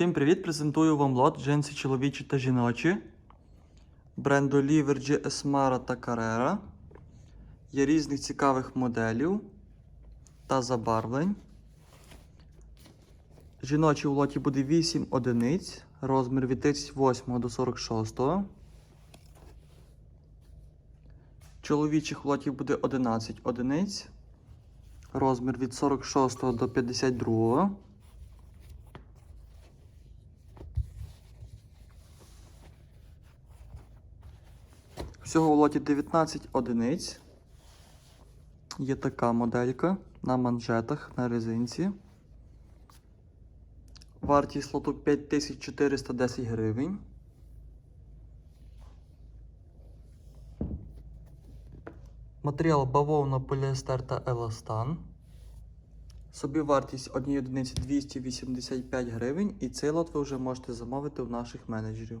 Всім привіт! Презентую вам лот джинси чоловічі та жіночі. Бренду Livergy Esmara та Carrera. Є різних цікавих моделів та забарвлень. Жіночий у лоті буде 8 одиниць, розмір від 38 до 46. Чоловічих у лоті буде 11 одиниць, розмір від 46 до 52. Всього в лоті 19 одиниць. Є така моделька на манжетах на резинці. Вартість лоту 5410 гривень. Матеріал бавовна, поліестер та еластан. Собівартість однієї одиниці 285 гривень, і цей лот ви вже можете замовити у наших менеджерів.